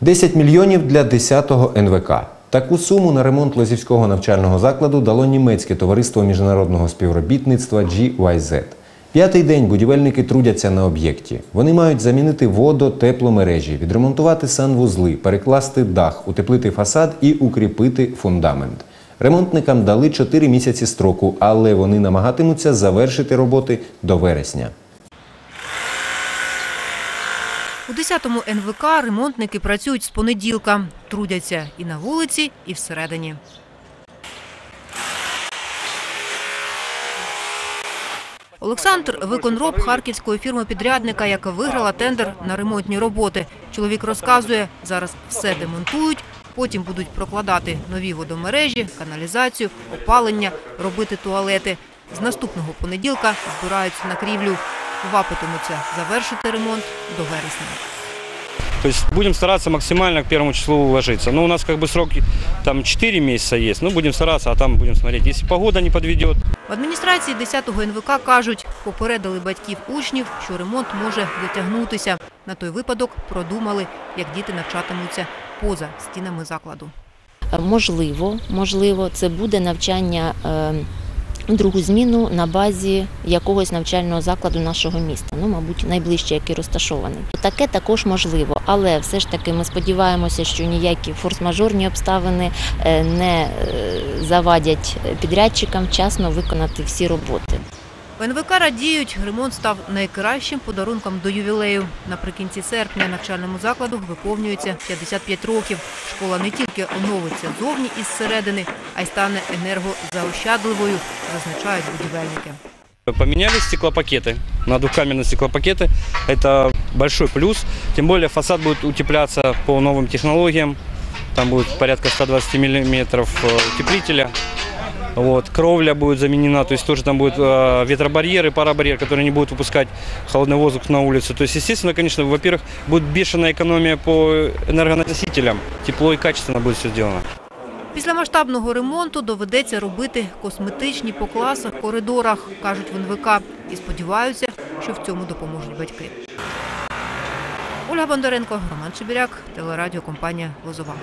10 мільйонів для 10-го НВК. Таку суму на ремонт Лозівського навчального закладу дало німецьке товариство міжнародного співробітництва GYZ. П'ятий день будівельники трудяться на об'єкті. Вони мають замінити водо, тепломережі, відремонтувати санвузли, перекласти дах, утеплити фасад і укріпити фундамент. Ремонтникам дали 4 місяці строку, але вони намагатимуться завершити роботи до вересня. У 10-му НВК ремонтники працюють з понеділка. Трудяться і на вулиці, і всередині. Олександр – виконроб харківської фірми-підрядника, яка виграла тендер на ремонтні роботи. Чоловік розказує, зараз все демонтують, потім будуть прокладати нові водомережі, каналізацію, опалення, робити туалети. З наступного понеділка збираються на крівлю. Вапитимуться завершити ремонт до вересня. То есть будем стараться максимально к первому числу уложиться. Но у нас как бы срок там 4 месяца есть. Ну, будем стараться, а там будем смотреть. Если погода не подведет, В адміністрації 10-го НВК кажуть, попередили батьків учнів, що ремонт може затягнутися. На той випадок продумали, як діти навчатимуться поза стінами закладу. Можливо, можливо, це буде навчання е, другу зміну на базі якогось навчального закладу нашого міста. Ну, мабуть, найближче, який розташований. Таке також можливо, але все ж таки ми сподіваємося, що ніякі форс-мажорні обставини е, не е, завадять підрядчикам вчасно виконати всі роботи. В НВК радіють, ремонт став найкращим подарунком до ювілею. Наприкінці серпня навчальному закладу виповнюється 55 років. Школа не тільки оновиться зовні і зсередини, а й стане енергозаощадливою, зазначають будівельники. поменяли стеклопакеты на двухкамерные стеклопакеты. Это большой плюс. Тем более фасад будет утепляться по новым технологиям. Там будет порядка 120 миллиметров э, утеплителя. Вот. Кровля будет заменена, то есть тоже там будет э, ветробарьер и парабарьер, который не будет выпускать холодный воздух на улицу. То есть, естественно, конечно, во-первых, будет бешеная экономия по энергоносителям. Тепло и качественно будет все сделано. Після масштабного ремонту доведеться робити косметичні по класах, коридорах, кажуть в НВК, і сподіваються, що в цьому допоможуть батьки. Ольга Бондаренко, Роман Чебіряк, телерадіокомпанія «Лозова».